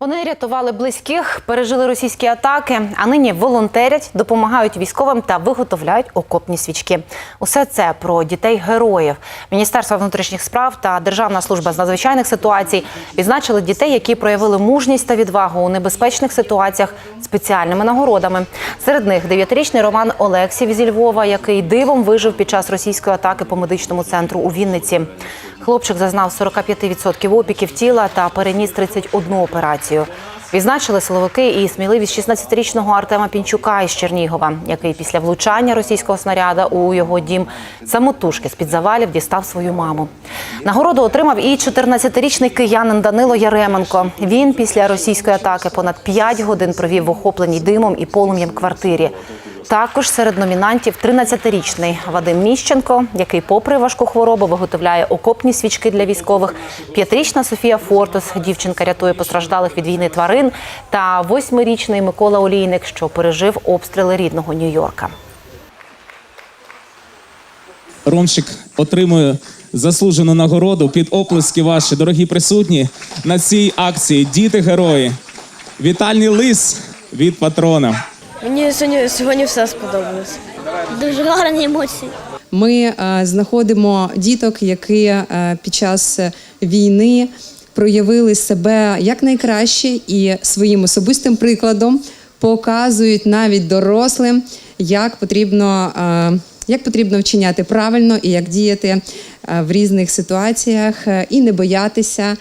Вони рятували близьких, пережили російські атаки, а нині волонтерять, допомагають військовим та виготовляють окопні свічки. Усе це про дітей героїв. Міністерство внутрішніх справ та Державна служба з надзвичайних ситуацій відзначили дітей, які проявили мужність та відвагу у небезпечних ситуаціях спеціальними нагородами. Серед них дев'ятирічний Роман Олексів зі Львова, який дивом вижив під час російської атаки по медичному центру у Вінниці. Хлопчик зазнав 45% опіків тіла та переніс 31 операцію. Відзначили силовики і сміливість 16-річного Артема Пінчука із Чернігова, який після влучання російського снаряда у його дім самотужки з-під завалів дістав свою маму. Нагороду отримав і 14-річний киянин Данило Яременко. Він після російської атаки понад 5 годин провів в охопленій димом і полум'ям квартирі. Також серед номінантів 13-річний Вадим Міщенко, який, попри важку хворобу, виготовляє окопні свічки для військових. П'ятирічна Софія Фортус, дівчинка рятує постраждалих від війни тварин, та восьмирічний Микола Олійник, що пережив обстріли рідного Нью-Йорка. Ромчик отримує заслужену нагороду під оплески ваші, дорогі присутні, на цій акції Діти герої. Вітальний лист від патрона. Мені сьогодні, сьогодні все сподобалось. Дуже гарні емоції. Ми е, знаходимо діток, які е, під час війни проявили себе якнайкраще і своїм особистим прикладом показують навіть дорослим, як потрібно, е, як потрібно вчиняти правильно і як діяти е, в різних ситуаціях е, і не боятися.